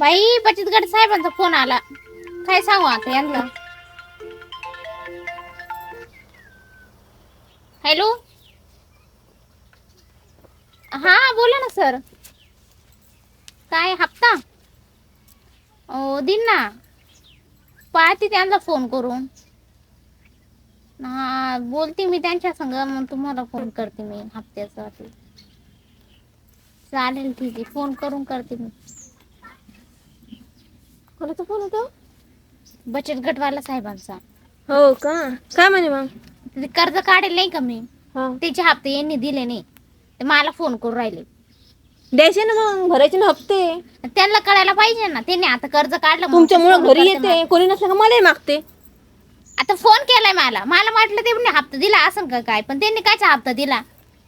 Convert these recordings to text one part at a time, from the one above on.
बाई बचत गट साहेबांचा फोन आला. काय सांगू आता यांना? हॅलो? हा बोला ना सर. काय हप्ता? ओ दिन ना. पाहते त्यांना फोन करून. हा बोलते मी त्यांच्या संग मग तुम्हाला फोन करते मी हप्त्यासाठी चालेल ठीक आहे. फोन करून करते मी. कोणाचा फोन होता? बचत गटवाला साहेबांचा. हो का? काय म्हणे मग? ते कर्ज काढेल नाही का मी? हा. त्याचे हप्ते यांनी दिले नाही. ते मला फोन करून राहिले. द्यायचे ना मग भरायचे ना हप्ते. त्यांना कळायला पाहिजे ना. त्यांनी आता कर्ज काढलं म्हणून तुमच्यामुळे फोन घरी करते येते. कोणी नसलं का मलाही मागते. मला. आता फोन केलाय मला. मला वाटलं ते हप्ता दिला असं का काय? पण त्यांनी कायचा हप्ता दिला?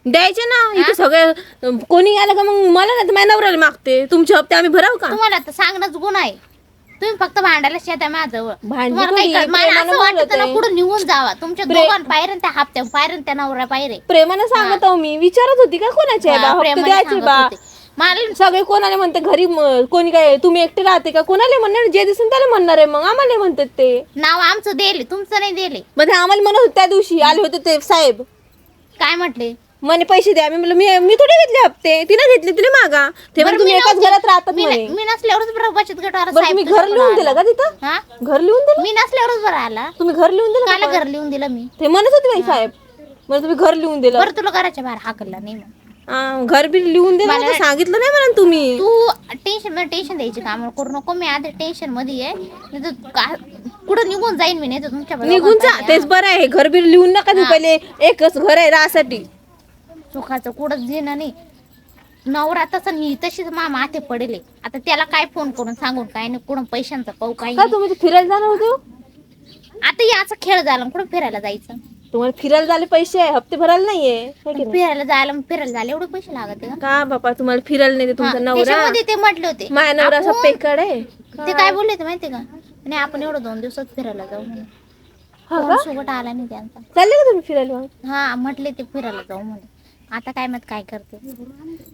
द्यायचे ना. इथे सगळे कोणी आलं का मग मला नाही तर माझ्या नवऱ्याला मागते. तुमचे हप्ते आम्ही भराव का? तुम्हाला तर सांगणंच गुण आहे. तुम्ही फक्त भांडायला शेत आहे माझ्याजवळ. भांडी तुम्हाला काही कोणी? कळ- मला प्रेमानं असं वाटतं बोलत ना आहे. पुढे निघून जावा. तुमच्या प्रे- दोघां पायऱ्या त्या हप्त्या पायऱ्या त्या नवऱ्या पायरे प्रेमानं सांगत आहो मी. विचारत होती का कोणाचे आहे? बा हप्ते प्रेमाने द्यायचे सांगत बा. होते. मला सगळे कोणाला म्हणते घरी म- कोणी काय तुम्ही एकटे राहते का? कोणाला म्हणणार? जे दिसून त्याला म्हणणार आहे. मग आम्हाला म्हणतात ते. नाव आमचं दिले तुमचं नाही दिले. ते आम्हाला म्हणत होते त्या दिवशी आले होते ते साहेब. काय म्हटले? म्हणे पैसे द्या मी म्हणलं मी मी थोडे घेतले हप्ते. तिने घेतले तिने मागा. ते बरं, तुम्ही मी एकाच. घरात राहतात मी म्हणे. मी नसल्यावरच बरं बचत गटावर बरं तुम्ही घर लिहून दिलं का तिथं? हा? घर लिहून दिलं? मी नसल्यावरच बरं आला. तुम्ही घर लिहून दिलं काला का? घर लिहून दिलं मी. ते म्हणत होते बाई साहेब. म्हणजे तुम्ही घर लिहून दिलं. बरं तुला घराच्या बाहेर हाकलला नाही मग हा, घर बी लिहून दिलं मला- सांगितलं नाही म्हणा तुम्ही. तू टेन्शन टेन्शन द्यायची काम करू नको. मी आधी टेन्शनमध्ये आहे. नाही तर का- कुठं निघून जाईन मी? नाही तर तुमच्या निघून जा. तेच बरं आहे. घर बी लिहून नका देऊ पहिले. एकच घर आहे राहसाठी. सुखाचं कुठंच घेणं नाही. नवरा तसा मी तशीच मा माथे पडेले. आता त्याला काय फोन करून सांगून काय नाही कुठं पैशांचा पाऊ काही का नाही. तुम्ही ते फिरायला जाणार होते हो? आता याचा खेळ झाला कुठं फिरायला जायचं? तुम्हाला फिरायला झाले पैसे आहे हप्ते भरायला नाहीये है की नाही? फिरायला जायला फिरायला जायला एवढे पैसे लागत का? का बापा तुम्हाला फिरायला नाही तुमचा हा, नवरा? त्याच्यामध्ये ते म्हटले होते. माझ्या नवरा असा आपण- पेकड आहे. ते काय बोलले होते माहितीये का? नाही आपण एवढं दोन दिवसात फिरायला जाऊ हा कोण का? सोबत आला नाही त्यांचा. चालले का तुम्ही फिरायला मग? हा म्हटले ते फिरायला जाऊ म्हणून. आता काय मत काय करते?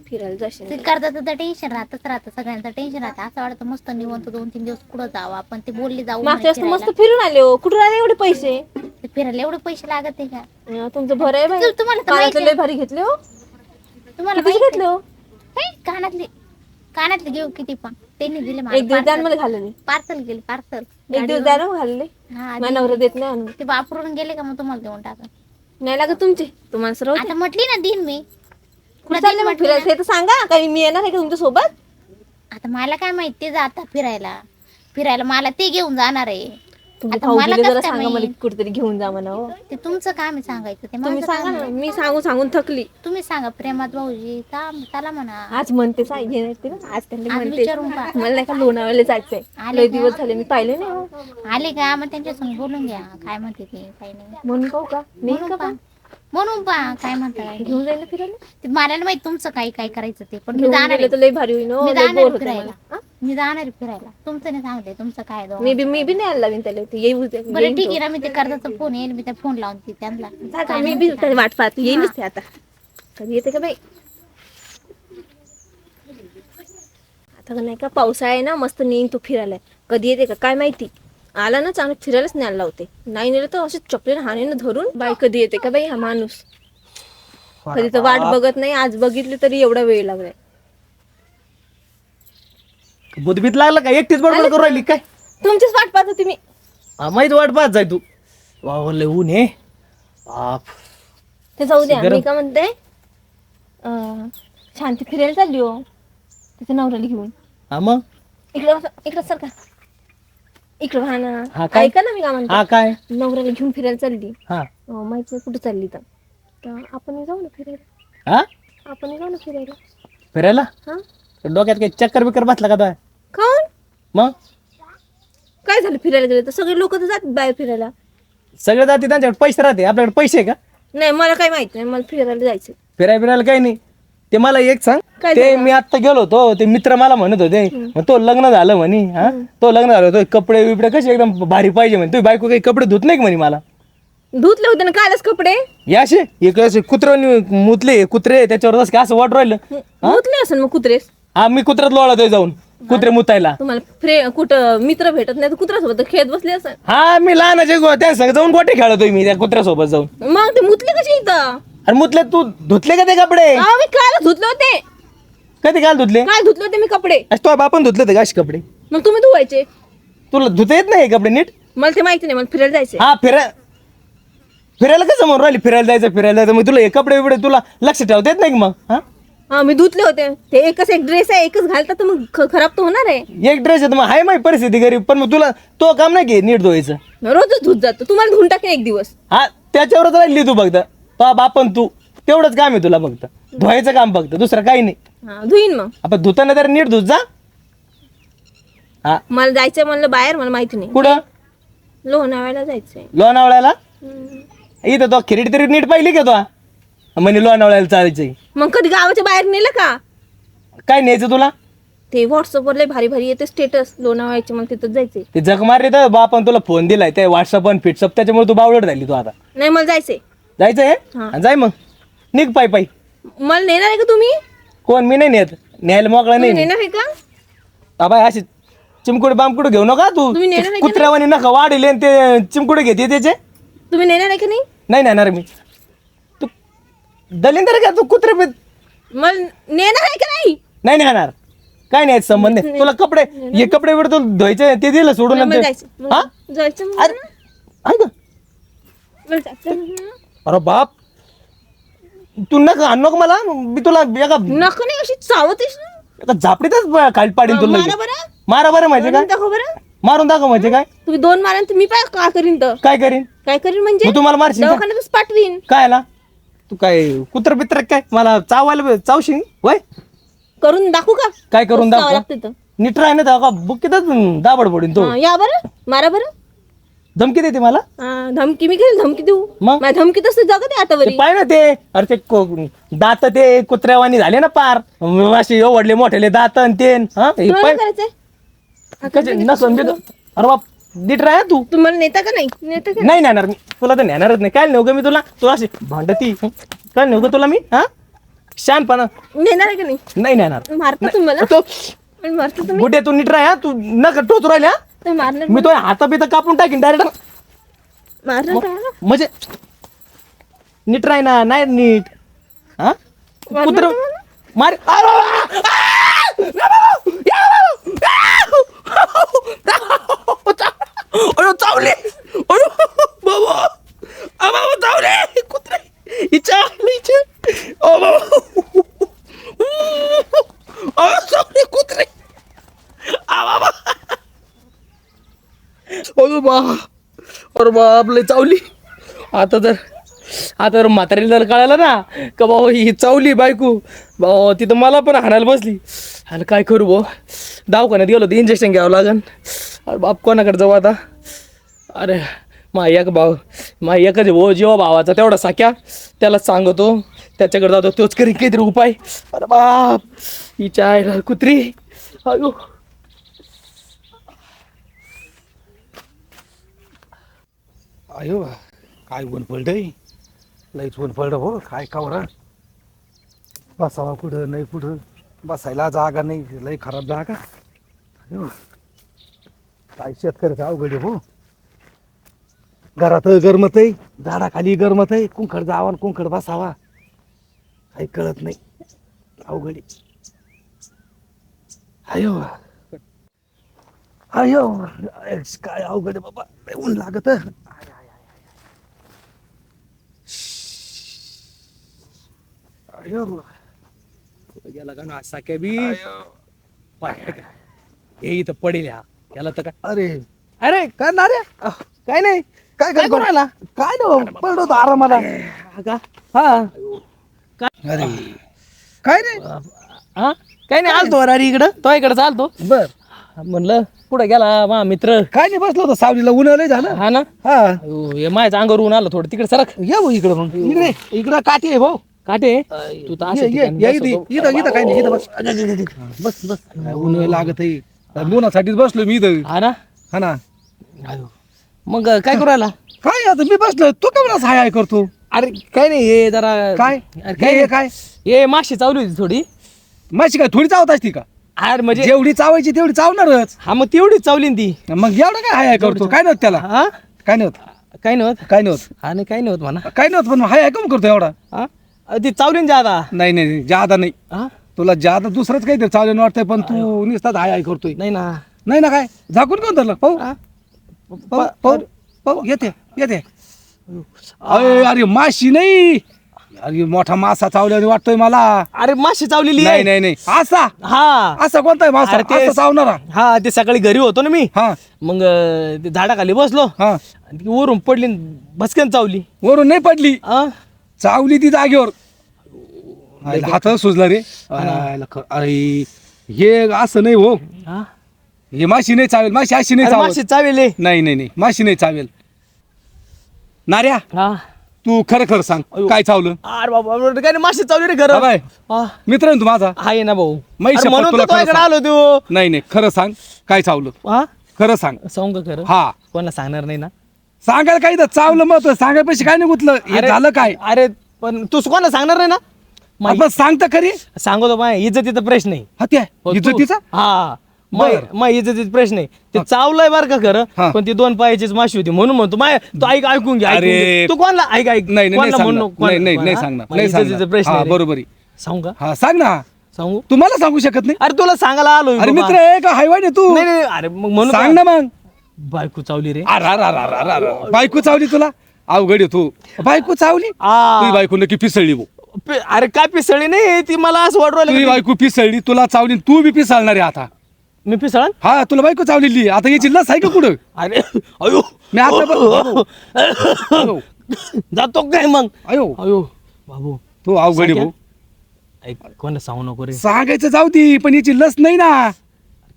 फिरायला जाशील. ते करतात तर टेन्शन राहतच राहतं सगळ्यांचं टेन्शन राहतं. असं वाटतं मस्त निवंत दोन तीन दिवस कुठं जावं आपण ते बोलले जाऊ म्हणे मागच्या वेळेस तर फिरायला. मस्त फिरून आले हो. कुठून आले एवढे पैसे? ते फिरायला एवढे पैसे लागत आहे का? हा, तुमचं भर आहे बाई. तु- तुम्हाला तर कानातले माहिती लय भारी घेतले हो. तुम्हाला माहिती घेतले हो? हे, कानातले कानातले घेऊ किती पण. त्यांनी दिले एक दिवस मला मला घालले पार्सल गेले पार्सल एक दिवस घालले हा नवरा देत नाही आणून ते वापरून गेले का मग तुम्हाला देऊन टाका नाही लागत तुमचे. तुम्हाला सर्व आता म्हटली ना दिन मी. कुठे चालले मग फिरायला ते तर सांगा. काही मी येणार आहे का तुमच्यासोबत आता मला काय माहिती ते जाता फिरायला. फिरायला मला ते घेऊन जाणार आहे. आता मला कसं काय सांगा मला माहीत? कुठेतरी घेऊन जा म्हणा हो ते तुमचं काम आहे सांगायचं ते तुम्ही माझं सांगा काम ना नाही. मी सांगून सांगून थकली तुम्ही सांगा प्रेमात भाऊजी चला म्हणा आज म्हणते ना आज त्यांना आज म्हणते विचारून पहा. मला नाही का लोणावळ्याला जायचंय आले लय? दिवस झाले मी पाहिले नाही हो. आले का मग त्यांच्यासंग बोलून घ्या काय म्हणते ते काय नाही म्हणून पाहू का मी म्हणून का पहा पण म्हणून पहा काय म्हणता काय घेऊन जाईल ना फिरायला ते मला नाही माहीत तुमचं काय काय करायचं ते पण मी घेऊन जाणार गेलं आहे. तर लय भारी होईल हो, मी लय जाणार बोर आहे होतं फिरायला मला. हा? मी जाणार आहे फिरायला. तुमचं नाही सांगते तुमचं काय. मी बी मी बी नाही आला त्याला ते येऊ दे. बरं ठीक तो. आहे ना मी ते कर्जाचा फोन येईल मी त्या फोन लावून ते त्यांना. मी बी वाट पाहते. ते आता. कधी येते का बाई? आता का नाही का पावसाळा आहे ना मस्त नेईन तो फिरायला. कधी येते का काय माहिती? आला ना चांगलं फिरायलाच न्यायला लावते. नाही नेलं तर असे चपलेन हाणेनं धरून बाई कधी येते का बाई हा माणूस? कधी तर वाट बघत नाही आज बघितली तरी एवढा वेळ लागलाय. बुधबीत लागलं का? एकटीच बडबड करू राहिली काय? तुमचीच वाट पाहत होती मी हा, माहीत वाट पाहत जाय तू. वा लय ऊन हे बाप. ते जाऊ द्या गरम. मी का म्हणते अं, शांती फिरायला चालली हो. तिच्या नवऱ्याला घेऊन. हा मग? इकडं बसा, इकडं सर का? इकडं हा ना. काय? ऐका ना मी का म्हणते. हा काय? नवऱ्याला घेऊन फिरायला चालली. हा. अं, माहीत नाही कुठं चालली तर. तर आपण जाऊ ना फिरायला. हा? आपण जाऊ ना फिरायला. फिरायला? हा? डोक्यात काही चक्कर बिक्कर बसला का तो? खाऊन मग? काय झालं फिरायला गेलं तर? सगळे लोक तर जातात बाहेर फिरायला. सगळे जाते त्यांच्याकडे पैसे राहते. आपल्याकडे पैसे आहे का? नाही मला काय माहीत नाही. मला फिरायला जायचं फिरायला फिरायला काही नाही. ते मला एक सांग. काय ते मी आता गेलो होतो. ते मित्र मला म्हणत होते. मग तो लग्न झालं म्हणे हा? तो लग्न झालं होतं. कपडे बिपडे कसे एकदम भारी पाहिजे म्हणे. तुम्ही बायको काही कपडे धुत नाही का म्हणे मला? धुतले होते ना कालच कपडे? या असे? एक असे कुत्रे मुतले. कुत्रे त्याच्यावर जसं काय असं वाट राहिलं. धुतले असेल मग कुत्रेस हा मी कुत्र्यात लोळतोय जाऊन. कुत्रे मुतायला. तुम्हाला फ्रे कुठं मित्र भेटत नाही तर कुत्र्यासोबत खेळत बसले असं हा मी लहानाचे गो त्या संग जाऊन गोटे खेळतोय मी त्या कुत्र्यासोबत जाऊन. मग ते मुतले कसे इथं? अरे मुतले तू धुतले का ते कपडे? अहो, मी काल धुतले होते. कधी काल धुतले? काय धुतले होते मी कपडे. तो बापन धुतले ते गाश कपडे? मग तुम्ही धुवायचे. तुला धुता येत नाही हे कपडे नीट? मला ते माहिती नाही मला फिरायला जायचंय. हा फिराय फिरायला कसं म्हणून राहिली? फिरायला जायचं फिरायला जायचं. मग तुला हे कपडे बिपडे तुला लक्ष ठेवता येत नाही का मग? हा? हा मी धुतले होते. ते एकच एक ड्रेस आहे एकच घालतात तर मग ख- खराब तर होणार आहे. एक ड्रेस आहे तर मग आहे माझी परिस्थिती गरीब पण मग तुला तो काम नाही की नीट धुवायचं? रोजच धुत जातो. तुम्हाला धुवून टाकेन एक दिवस. हा त्याच्यावरच राहिली तू फक्त. तो बापन तू. तेवढंच काम आहे तुला फक्त. धुवायचं काम फक्त दुसरं काही नाही. हा धुईन मग. आपण धुताना तर नीट धुत जा. हा. मला जायचंय म्हणलं बाहेर मला माहिती नाही. कुठं? लोणावळ्याला जायचंय. लोणावळ्याला? हम्म. इथं तो खिरीट तरी नीट पाहिली का तो? म्हणे लोणावळ्याला चालायचंय. मग कधी गावाच्या बाहेर नेलं का? काय न्यायचं तुला? ते व्हॉट्सअपवर लय भारी भारी येते स्टेटस लोणावळ्याचे मला तिथं जायचंय. ते जग मारले तर बापन तुला फोन दिलाय. ते व्हॉट्सअप आणि फिट्सअप त्याच्यामुळे तू बावळट झाली तू आता. नाही मला जायचंय. जायचंय हा. जाय मग. निघ पाय पाय. मला नेणार आहे का तुम्ही? कोण? मी नाही नेत. न्यायला मोकळा तुम्ही नाही नेणार आहे का? बाबा अशी चिमकुड बामकुड घेऊ नका तू. तुम्ही नेणार आहे का कुत्र्यावानी नका. वाढले ते चिमकुड घेते त्याचे. तुम्ही नेणार आहे का नाही? नाही नेणार मी. दलिंदर का तू कुत्रे बी- मला नेणार आहे का नाही? नाही नेणार. काय नाही संबंध नाही. तुला कपडे हे कपडे बिडे तुला धुवायचे ते दिलं सोडून. जायचं. हा? जायचं. अरे ऐक ना. मला जायचं. अरे बाप. तू नका आणू नका मला. मी तुला एका नको नाही अशी चावतेस ना. एका झापडीतच ब- खाली पाडीन तुला मारा लगेच. बरं. मारा बरं म्हणजे काय? मारून दाखव बरं. मारून दाखव म्हणजे काय? तुम्ही दोन मारा तुम्ही पाय का करीन तर? काय करीन? काय करीन म्हणजे? मग तुम्हाला मारशील का? दवाखान्यातच पाठवीन. काय आला तू काय कुत्र बित्र काय? मला चावायला चावशील? वय? करून दाखवू का? काय करून दाखव? लागतं. नीट राह ना का बुक्कीतच दाबड पडीन तो? या बरं. मारा बरं. धमकी देते मला? हा, धमकी मी काय धमकी देऊ. मग? माझ्या धमकी तसं जगत आता ते पाय ना ते. अरे ते को- दात ते कुत्र्यावानी झाले ना पार. असे एवढले मोठेले दात आणि ते हा हे तुला पाय. काय करायचंय? कसे नसन अरे बाप. नीट राह तू तुम्हाला नेता का नाही नेता का नाही नेणार मी तुला तर नेणारच नाही काय नेऊ ग मी तुला तुला अशी भांडती काय नेऊ ग तुला मी हा शानपणा नेणार आहे का नाही नाही नेणार मारता तुम्हाला तो आणि मारता तुम्ही बुटे तू नीट राह हा. तू नका टोचू राहिल्या मारणार मी तो हाता बिता कापून टाकीन डायरेक्ट मारणार का? म्हणजे नीट राह ना नाही नीट हा मारणार कुत्र मार अयो चावले अयो बाबा आ बाबा चावले कुत्रे. इच्छा इच्छा. ओ बाबा अयो चावले कुत्रे. आ बाबा अयो बा. अरे बापले चावली. आता तर आता तर म्हातारीला जर कळालं ना का बाबा ही चावली बायको. बाबा तिथं मला पण हाणायला बसली. अरे काय करू भाऊ? दवाखान्यात गेलो तर इंजेक्शन घ्यावं लागेल अरे बाप कोणाकडे जाऊ आता? अरे मा एक भाऊ मा एकच भाऊ जेव्हा भावाचा तेवढा साक्या त्याला सांगतो त्याच्याकडे जातो तोच करी काहीतरी उपाय. अरे बाप हिच्या आईला कुत्री. अयो. अयो काय गुण पडलंय? लईच गुण पडलं हो काय कावरा? बसावा कुठं नाही कुठं? बसायला जागा नाही लई खराब जागा. अयो. काय शेतकऱ्याचं अवघड आहे हो. घरात गरमत आहे झाडाखाली गरमत आहे कुंकड जावा आणि कुंकड बसावा. काही कळत नाही. अवघड आहे. अयो अयो काय अवघड आहे बाबा. लय ऊन लागत. अयो गेला का ना साक्या बी? पाय. का. हे इथं पडेल हा. याला तर काय? अरे. अरे काय ना रे काय नाही. काय काय करू राहिला? काय ना पडलो होतो आरामाला. हा का हा. अरे. काय रे हा? काय नाही आलतो अरे इकडं. तो इकडं चालतो बर. म्हणलं पुढे गेला मा मित्र? काय नाही बसलो होतो. सावलीला उन्हा लय झालं. हा ना? हा. अयो, हे माझ्या अंगावर ऊन आलं थोडं. तिकडे सरक. ये भाऊ इकडं मग. इकडे. इकडं काठी आहे भाऊ. काटे तू तर अशा ये ये ठिकाणी ये बसवतो. इथं इथं इथं काय नाही इथं बस. बस बस ऊन लागत आहे उन्हासाठीच बसलो मी इथं. हा ना? हा ना. मग काय करू राहिला? काय आता मी बसलो तू का मला हाय हाय करतो? अरे काय नाही हे जरा काय? अरे काय? हे काय? काय हे माशी चावली होती थोडी. माझी काय थोडी चावत असती का? अरे म्हणजे जेवढी चावायची तेवढी चावणारच. हा मग तेवढीच चावली ना ती. मग एवढं काय हाय हाय करतो काय नव्हत त्याला? हा? काय नव्हत? काय नव्हत? काय नव्हत? हा नाही काही नव्हत म्हणा. काय नव्हत पण हाय हाय कम करतो एवढा. हा? ती चावली ना जादा? नाही नाही नाही, जादा नाही. हा? तुला जादा दुसरंच काहीतरी चावल्यानं वाटतंय पण तू नुसताच हाय हाय करतोय. नाही ना. नाही ना काय? झाकून कोण धरलं? पाहू. हा? पाहू पाहू पाहू येते येते. अरे अरे माशी नाही. अरे मोठा मासा चावल्याने वाटतोय मला. अरे माशी चावलेली नाही आहे. नाही नाही असा हा. असा कोणता आहे मासा? अरे ते- असा चावणारा. हा ते सकाळी घरी होतो ना मी. हा. मग अ, ते झाडाखाली बसलो. हा. आणि ती वरून पडली न चावली. वरून नाही पडली. हा चावली ती जागेवर. आईला हात सुजला रे. अरे हे असं नाही हो. हा? हे माशी नाही चावेल माशी अशी नाही अरे चावत माशी चावेले नाही नाही नाही माशी नाही चावेल. नार्या हा? तू खरं खरं सांग. काय चावलं? अरे बाबा काय नाही, माशी चावली रे घर बाय. मित्र आहे ना तू माझा? आहे ना भाऊ. मै अरे शपथ म्हणून तुला तर खरं तुझ्याकडे सांग. आलो तू. नाही नाही खरं सांग काय चावलं? हा? खरं सांग. सांगू का खरं? हा. कोणाला सांगणार नाही ना? सांगायला काही तर चावलं मग सांगायपेक्षा काय नाही गुतलं? हे झालं काय? अरे पण तू कोणाला सांगणार नाही ना? आपण सांगता खरी. सांगतो माय इज्जतीचा प्रश्न आहे. हो, तू- इज्जतीचा? हा. बर. मग इज्जतीचा प्रश्न आहे. ते चावलंय बरं का हा. खरं पण ती दोन पायाचीच माशी होती म्हणून म्हणतो माय तू ऐक ऐकून घे ऐकून अरे. घे. तू कोणला ऐक ऐक. नाही नाही, नाही कोणाला म्हणू सांगणार. नको, नाही नाही कोणाला- नाही हा? सांगणार. मग नाही इज्जतीचा सांगणार प्रश्न हा, आहे. रे. बरोबर. आहे सांगू का? हा सांग ना. सांगू? तुम्हाला सांगू शकत नाही? अरे तुला सांगायला आलो अरे मित्र आहे का हायवाय ना तू अरे मग म्हणून सांग ना मग. बायको चावली रे. अरे, अरे, अरे, अरे, अरे, अरे. बायको चावली तुला? अवघड आहे तू. बायको चावली? आ. तुझी बायको नक्की पिसळली भाऊ पे- अरे काय पिसळी नाही? ती मला असं वाटू तुझी राहिलं बायको पिसळली तुला चावली तू बी पिसळणार आहे आता. मी पिसळ हा तुला बायको चावलेली आहे. आता याची लस आहे का कुठं? अरे अयो. मी आता अयो, जातो काय मग? अयो. अयो बाबू. तू अवघड आहे भाऊ. ऐक कोणाला सांगू नको रे. सांगायचं जाऊ ती पण याची लस नाही ना.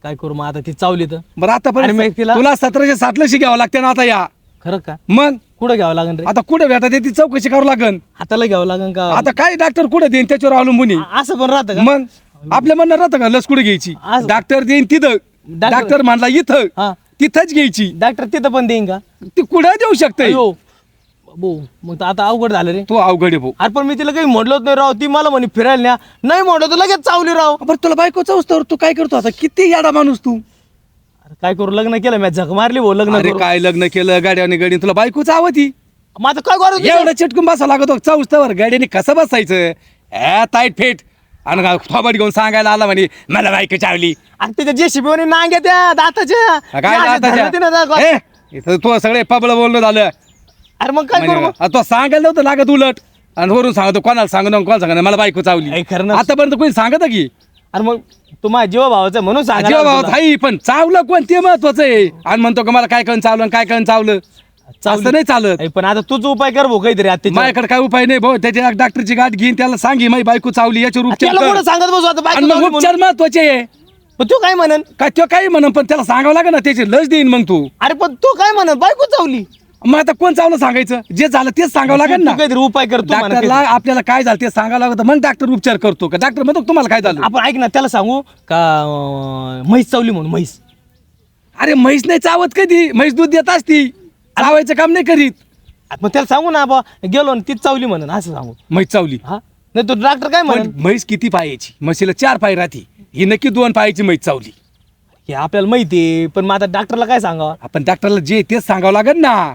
काय करू मग? आता ती चावली तर. बरं आता अरे मग पण तिला- तुला सतराशे साठ लशी घ्यावं लागते ना आता या. खरं का? मग? कुठं घ्यावं लागेल रे? आता कुठे भेटा ती चौकशी करावं लागन. हाताला घ्यावं लागेल का? आता काय डॉक्टर कुठे देईन? त्याच्यावर अवलंबून आहे. असं पण राहतं का? मग आपल्या म्हणणं राहतं का? लस कुठे घ्यायची? असं. डॉक्टर देईन तिथं. डॉक्टर- डॉक्टर म्हणला इथं. हा. तिथंच घ्यायची. डॉक्टर तिथं पण देईन का? ती कुठं देऊ शकते? अयो. मग तर आता अवघड झालं रे. तो अवघड आहे भाऊ. अरे पण मी तिला काही म्हटलोच नाही राव. ती मला म्हणे फिरायला न्या. नाही म्हटलं तर लगेच चावली राव. बरं तुला बायकोचा तर तू काय करतो? आता किती याडा माणूस तू? काय करू लग्न केलं मी झक मारली भाऊ लग्न अरे करू. काय लग्न केलं गाड्याने गाडी तुला बायकोच आवती मग आता काय करू? एवढं चिटकून बसा लागतो चौस्तवर गाडीने कसं बसायचं? ए ताईट फेट. आणि थोबड घेऊन सांगायला आला म्हणे मला बायको चावली. अरे त्याच्या जेसीबी नांग्या त्या दाताच्या. काय अशा आता धरलं तू सगळे पबळ बोलणं झालं. अरे मग काय करू मग? म्हणजे, तो सांगायला नव्हतं लागत उलट. आणि वरून सांगतो कोणाला सांगू नको कोणाला सांगणार मला बायको चावली. ऐ, खरं ना. आतापर्यंत कोणी सांगत की? अरे मग तू माझ्या जीवा भावाचा म्हणून सांगा जेव्हा भावात हाई पण चावलं कोण? ते महत्वाचं आहे. आणि म्हणतो का मला काय कळून चावलं आणि काय कळून चावलं? असं नाही चालत. पण आता तूच उपाय कर भाऊ काहीतरी आता. माझ्याकडे काय उपाय नाही भाऊ त्याच्या डॉक्टरची गाठ घेईन त्याला सांगी माझी बायको चावली याच्यावर उपचार त्याला कर. कुठं सांगत बसू आता आणि मग उपचार. महत्त्वाचे आहे. पण तू काय म्हणन? काय तो काही म्हणून पण त्याला सांगावं लागेल ना त्याची लस देईन मग तू. अरे पण तू काय म्हणन? बायको चावली. मग आता कोण चावलं सांगायचं? जे झालं तेच सांगावं लागेल ना. काहीतरी उपाय कर तू म्हणा डॉक्टरला. आपल्याला काय झालं ते सांगावं लागतं. मग डॉक्टर उपचार करतो का? डॉक्टर म्हणतो तुम्हाला काय झालं? आपण ऐक ना त्याला सांगू का अं, म्हैस चावली म्हणून म्हैस. अरे म्हैस नाही चावत कधी. म्हैस दूध देत असती. चावायचं काम नाही करीत. मग त्याला सांगू ना बा गेलो ना तीच चावली म्हणून असं सांगू. म्हैस चावली. हा? नाही तो डॉक्टर काय पण म्हणन म्हैस किती पायाची? म्हशीला चार पाय राहते. ही नक्की दोन पायाची म्हैस चावली. हे आपल्याला माहिती आहे पण मग आता डॉक्टरला काय सांगावं? आपण डॉक्टरला जे तेच सांगावं लागेल ना.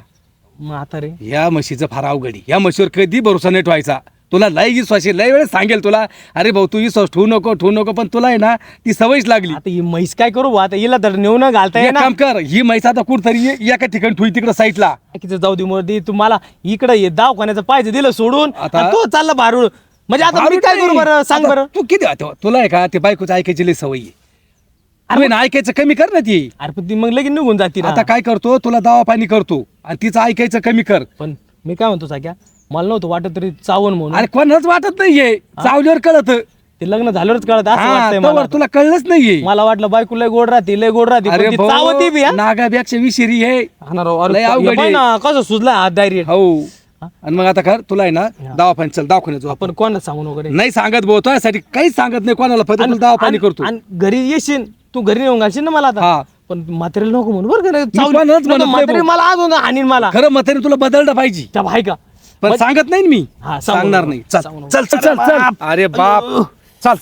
मग आता रे? या म्हशीचं फार अवघडी या म्हशीवर कधी भरोसा नाही ठेवायचा. तुला लय विश्वास आहे लय वेळेस सांगेल तुला अरे भाऊ तू विश्वास ठेवू नको ठेवू नको पण तुला आहे ना ती सवयच लागली. आता ही म्हैस काय करू बुवा? आता हिला तर नेऊन घालता एक येणार काम कर ही म्हैस आता कुठतरी ये- एका ठिकाणी ठुई तिकडे साईडला तिचं जाऊ दे मोदी तुम्हाला इकडे ये दवाखान्याचं पाहिजे दिलं सोडून आता- आणि तो चालला भारूड म्हणजे आता मी काय. करू बरं? सांग आता बरं. तू किती आता तुला आहे का ते बायकोचं ऐकायची लय सवय आहे. तू आहे ना ऐकायचं कमी कर ना ती. अरे पण ती मग लगेच निघून जाते आता काय करतो तुला दवा पाणी करतो. आणि तिचं ऐकायचं कमी कर. पण मी काय म्हणतो साक्या मला नव्हतं वाटत तरी चावण म्हणून. अरे कोणाच वाटत नाहीये. चावल्यावर कळत. ते लग्न झाल्यावरच कळत असं वाटतंय मला. आता. तुला कळलंच नाहीये. मला वाटलं बायको लय गोड राहते लय गोड राहते पण ती भाऊ, चावती बी हा. नागापेक्षा विषारी आहे. हा ना राव, अरे लय हे अवघड आहे. कसं सुजला हात डायरेक्ट हो. आणि मग आता कर तुला आहे ना दवाखान्यात चल दवाखान्यात जाऊ आपण कोणाला सांगू नको रे. नाही सांगत भाऊ तुझ्यासाठी काहीच सांगत नाही कोणाला फक्त तुला दवा पाणी आणि- करतो. आणि घरी येशील तू घरी नेऊन घालशील ना मला हा. आता पण म्हातारीला नको म्हणून बरं का. मी चावली. नाही म्हणत नाही म्हातारी भाऊ. मला मला. खरं म्हातारी तुला बदललं पाहिजे. त्या भाई का? पण सांगत नाही ना मी. हा, सांगू सांगणार नको. नाही. चल सांगू नको. चल चल चल चल. अरे बाप. चल.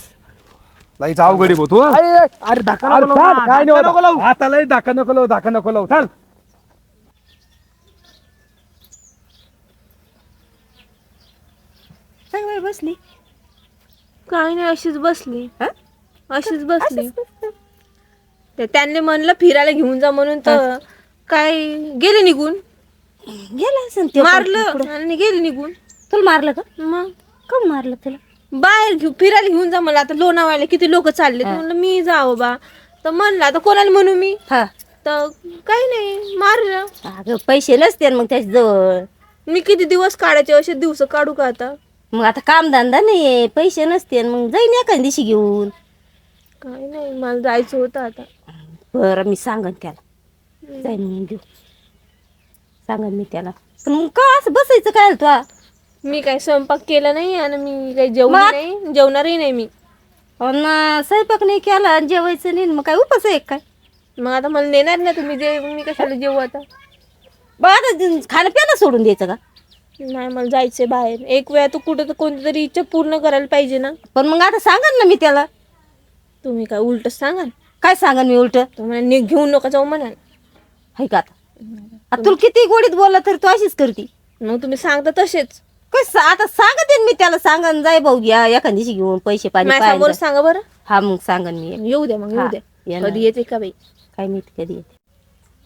लईच अवघड आहे भाऊ तू अरे अरे धक्का अरे नको चाल, लावू, काय धक्का नाही नको लावू. होत. आता लय धाका नको लावू धाका नको लावू. चाल. काय बसली. काय नाही अशीच बसली. अशीच बसली. ते त्यांनी म्हणलं फिरायला घेऊन जा म्हणून तर काय गेले निघून? गेला असेल ते मारलं आणि गेले निघून. तुला मारलं का? मग? कम मारलं तुला? बाहेर घेऊ फिरायला घेऊन जा मला आता लोणावळ्याला किती लोक चालले म्हणलं मी जावं बा. तर म्हणलं आता कोणाला म्हणू मी? हा. तर काही नाही मारलं. अगं पैसे नसते ना मग त्याच्याजवळ. मी किती दिवस काढायचे असे दिवस काढू का आता? मग आता कामधंदा नाहीये. पैसे नसते मग जाईन एखाद्या दिवशी घेऊन. काय नाही मला जायचं होतं आता. बरं मी सांगन त्याला. जाईन म्हणून सांगन मी त्याला. पण मग का असं बसायचं काय तू? मी काही स्वयंपाक केला नाही आणि मी काही जेवण मग? नाही जेवणारही नाही मी. अन स्वयंपाक नाही केला आणि जेवायचं नाही मग काय उपास आहे काय? मग आता मला नेणार ना तुम्ही जे मी कशाला जेवू आता? बघ आता खाणं प्यायला सोडून द्यायचं का? नाही मला जायचंय बाहेर. एक वेळा तर कुठं तर कोणती तरी इच्छा पूर्ण करायला पाहिजे ना. पण मग आता सांगन ना मी त्याला. तुम्ही काय उलट सांगाल? काय सांगन मी उलट? मला नि- घेऊन नका जाऊ म्हणाल हाय का आता? आता तुला किती गोडीत बोलला तरी तू अशीच करती? मग तुम्ही सांगता तसेच. काय सा- आता सांगते ना मी त्याला सांगन जाय भाऊ घ्या एखाद्या दिवशी घेऊन पैसे पाणी माझ्या पाहायला समोर जा. सांगा बरं. हा मग सांगन मी. येऊ द्या मग हा, येऊ द्या येणार. कधी येते का बाई? काय माहिती कधी येते.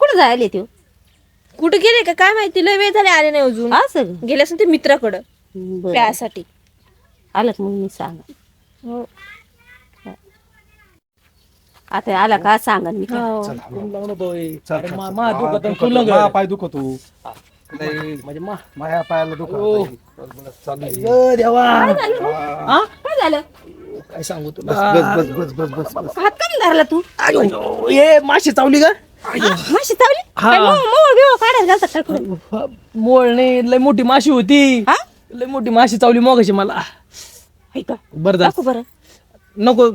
कुठं जायला येते हो? कुठे गेले का? काय माहिती लय वेळ झाले आले नाही अजून. असं? गेले असेल ते मित्राकडं. बरं. प्यासाठी. आलं का मग मी सांग. हो. आता आला का सांगन मी. हो. अरे मा-. मा हा, दुखत आणि गं. पाय दुखतो लय म्हणजे मा माया पायाला दुखत ओ. चालू आहे. अ, देवा हा? काय झालं काय सांगू बस तुला बस बस बस बस बस हात कमी धरला तू अयो, ये माशी चावली का हा, माशी चावली हा. काय काढायला घालतात काय? मोळ नाही लय मोठी माशी होती हा? लय मोठी माशी चावली मगाशी मला हाय का बरं झालं. दाखव बरं नको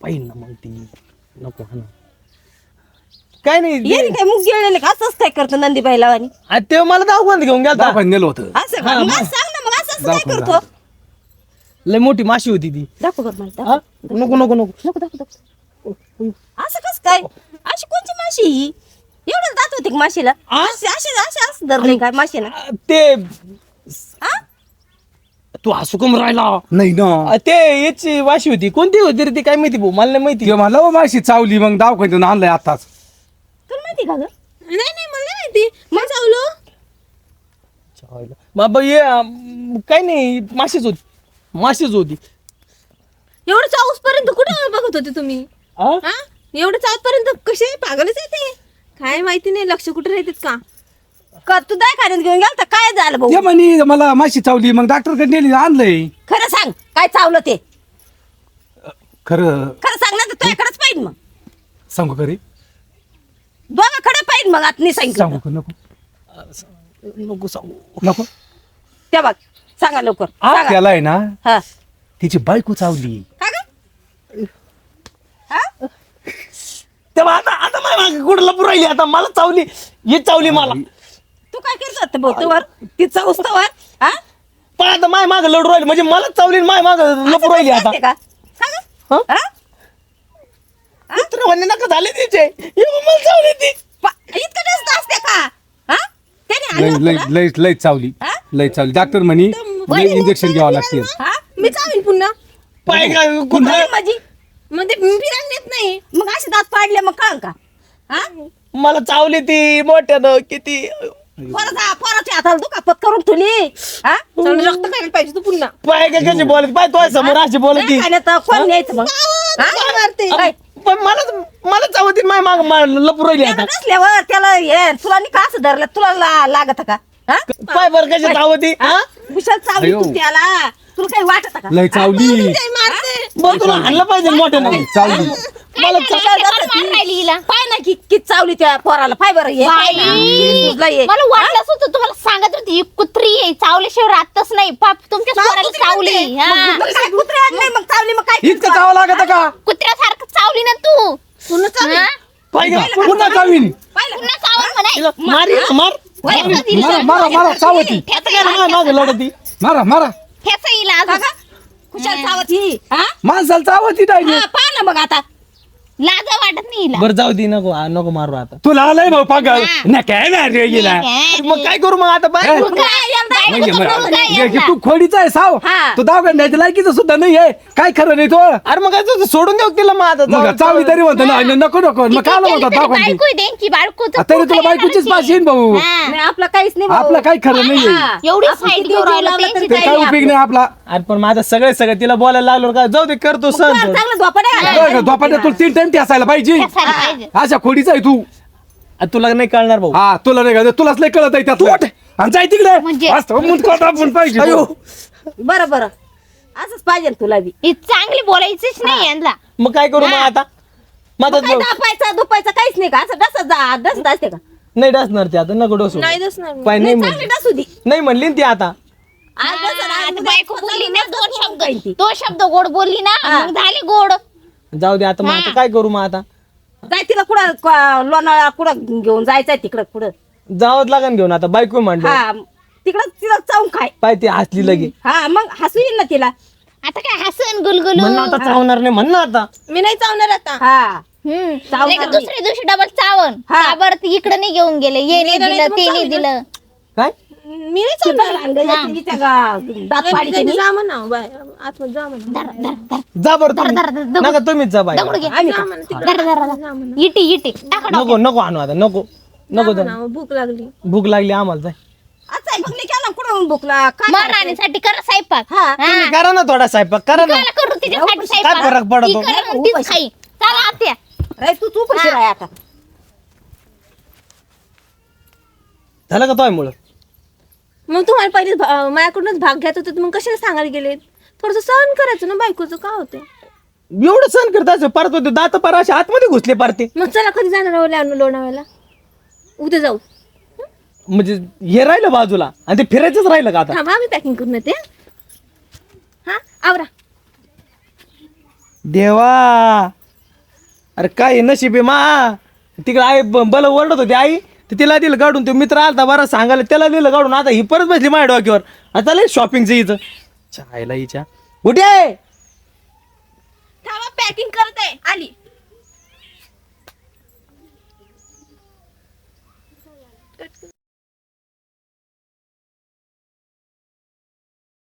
पाहिन ना मग ती. नको हा ना. काय नाही ये रे काय मुग गिळलेलं का? असंच काय करतो नंदीबाई लावानी? आ, ते मला दवाखान्यात घेऊन गेला दाखवायला नेलं होतं. असं का? मग असं सांग ना मग असं असं काय करतो? लय मोठी माशी होती ती. दाखव बरं मला हा? नको नको नको. नको दाखव दाखव. असं कस काय? अशी कोणची माशी ही? एवढं दात होती का माशीला? अशी अशी अशी असं धरले काय माशीला आ, ते हा तू हसू कम राहिला. नाही ना. ते याची वाशी होती. कोणती होती रे ती काय माहिती भाऊ? मला नाही माहिती. ते मला माशी चावली मग दवाखान्यातून आणलंय आताच तुला माहिती का ग? नाही नाही मला नाही माहिती. मग चावलो. बाबा ये अम, काय नाही माशीच होती. माशीच होती. एवढं चाऊस पर्यंत कुठं बघत होते तुम्ही? हा? हा एवढं चाऊस पर्यंत कसे पागलच येते काय माहिती नाही. लक्ष कुठे राहतेत का? का तू दाय खाण्यात घेऊन गेलता? काय झालं भाऊ? ते म्हणे मला माशी चावली मग डॉक्टरकडे नेली आणलंय. खरं सांग काय चावलं ते? खरं खरं सांग ना तर तुझ्याकडेच पाहिजे मग. सांगू खरी दोघाकडे पाहिजे मग आता नाही सांगितलं. सांगू का? नको. नको सांगू. नको. त्या बघ सांगा लवकर आ, सांगा. त्याला आहे ना हा. तिची बायको चावली. का ग? हा? तेव्हा आता आता माझ्या मागे कुठं लपून राहिली? आता मला चावली ये चावली मला. तू काय करत होता भाऊ तूवर तिचा उस्तवर हा? पण आता माय माग लढू राहिली म्हणजे मला चावली माय माग लपून राहिली आता. का? सांग. हा? हा? कुत्रा म्हणजे नका झाले तिचे. ये मग मला चावली ती. पा- इतकं जास्त असते का? हा? त्याने लय आणलं लय होतं लय लय चावली. हा? लय चावली. डॉक्टर म्हणे इंजेक्शन घ्यावं लागते? हा? मी चावीन पुन्हा. पाय कुत्रा काय माझी? मग ते मी फिरायला नेत नाही. मग असे दात पाडले मग कळ का? हा? मला चावली ती मोठ्यानं किती पोराचा पोराच्या हाताला दुखापत करून ठेवली. हा रक्त खायला पाहिजे तू पुन्हा. पाय काय कशी बोलत? पाय तो समोर अशी बोलत. ती नाही खाण्यात कोण न्यायचं मग? हा? काय? पण मला मला चावती माय माग लपून राहिली आता. त्याला नसल्यावर त्याला हे तुला नाही का असं धरलं? तुला ला- लागत का? पाय बर कशी विशाल चावली. तू त्याला तुला काही वाटत का? लय चावली. बरं तुला आणलं पाहिजे मोठ्यानं चावली. काय पाय ना की? किती चावली त्या पोराला? पाय बरं पाय ना. बाई, तुझला ये. मला वाटलंच होतं तुम्हाला सांगत होती ही कुत्री आहे चावल्याशिवाय राहतच नाही. पाप तुमच्या स्वराला चावली. हा. काय आणले मग चावली मग काय इतकं चावं लागत का? कुत्र्यासारखं चावली ना तू. हा? पुन्हा चावीन. पुन्हा चावल म्हणे. मार मार? मारा मारा मारा हिला. माग लढती. मारा मारा. ठेचा हिला अजून. खुशाल सावत. माणसाला चावती डायली हा, पहा ना मग आता. लाजा वाटत नाही हिला. बरं जाऊ दे नको आ, नको मारू आता. तुला आलंय भाऊ पागल. नाही काय नाही रे गेला मग काय करू मग आता? बाय? मग काय यंदा म्हणजे यंदा? तू खोडीचा आहे साव. हा. तू दाव गंड्याच्या लायकीचं सुद्धा नाही आहे. काय खरं नाही तो? अरे मग काय सोडून देऊ तिला मग आता? मग जाऊ- चावली तरी म्हणतो ना नको नको. मग काय केली म्हणतो तरी दाखवती बायको आहे त्यांची, तरी तुला बायकोचीच पाशी येईन भाऊ. हा. नाही आपलं काहीच नाही भाऊ. आपला काही खरं नाही आहे. हा. एवढी आपण साईड किती घेऊन जीव राहिलो लावला त्यांची तरी ते काही काय नाही उपयोग नाही आपला? अरे पण माझं सगळे सगळं तिला बोलायला लागलो का? जाऊ दे करतो सण आपलं. चांगलं झोपा नाही घालायचं. दोपाट्या तुला तीन टाइम असायला पाहिजे. अशा खोडीचा आहे तू. तुला नाही कळणार भाऊ. हा तुला नाही का तुलाच लय कळत आहे त्यात आणि जाय तिकडे. म्हणजे- मस्त मुंडकं आपण पाहिजे अयो. बरं बरं. असंच पाहिजे ना तुला बी. ही चांगली बोलायचीच नाही यांना. मग काय करू मग हा. आता? मग माझं काय दापायचं दुपायचं काहीच नाही का? असं डसत जा डसत असते का? नाही डसणार ते आता नको डोसू. नाही मी. पाय नाही नाही म्हणली. चांगली डसू दे. नाही म्हणली ना ती आता. आज डसन, आज आणि उद्या बायको बोलली ना दोन शब्द. काही ती. दोन शब्द गोड बोलली ना हा. मग झाले गोड. जाऊ दे आता मग आता काय करू मग आता? जाय तिला कुठं क- लोणावळा कुठं घेऊन जायचंय तिकडं कुठं? जावंच लागन घेऊन आता बायको म्हणलं. हा तिकडं तिला चावून खाय. पाय ती हसली लगे. हा मग हसू येईल ना तिला. आता काय हसन गुलगुलू म्हणणं आता चावणार नाही म्हणणं आता. मी नाही चावणार आता. हा. हम्म. चावणार नाही का नाही. दुसऱ्या दिवशी डबल चावन. हा. का बरं ती इकडे नाही घेऊन गेले? ये नाही दिलं मग ते नाही. दिलं. काय? मी. नाही. जा म्हणा बाय आतमध्ये जा म्हणा. धर धर धर. जा बरं धर धर तुम्ही. धर. नका तुम्हीच जा बाय दगड घे. आम्ही जा का? म्हणा तिकडं. धर धर धर. इटी इटी. टाका नको नको आणू आता. नको. नको जा जाऊ. म्हणा, भूक लागली. भूक लागली आम्हाला जाय. आता आहे बघली का ना कुठं भुकला काय कर स्वयंपाक. हा. तुम्ही करा ना थोडा स्वयंपाक करा ना. काय करू तिच्यासाठी काय स्वयंपाक. फरक पडतो? ती करेल आणि तीच खाई. चला आत्या. रे तू तू कशी राय आता. झालं का तोय मुळे? मग तुम्हाला पहिले भा- माझ्याकडूनच भाग घ्यायचा होता तर मग कशाला सांगायला गेले थोडस सहन करायचं ना बायकोचं का होते एवढं सण करता परत होते दात पर असे आतमध्ये घुसले पारते. मग चला कधी जाणार आहो लो- लोणावळ्याला? उद्या जाऊ. म्हणजे हे राहिलं बाजूला आणि ते फिरायचंच राहिलं का आता? हा आम्ही पॅकिंग करून येते हा? आवरा. देवा! अरे काय नशीब आहे मा! तिकडे आई ब- बल ओरडत होती आई. ते तिला दिलं काढून ते मित्र आलता बरं सांगायला त्याला दिलं काढून आता ही परत बसली माझ्या डोक्यावर. आता चालेल शॉपिंगचं हिचं चायला हिच्या. कुठे आहे थांबा पॅकिंग करते. आली.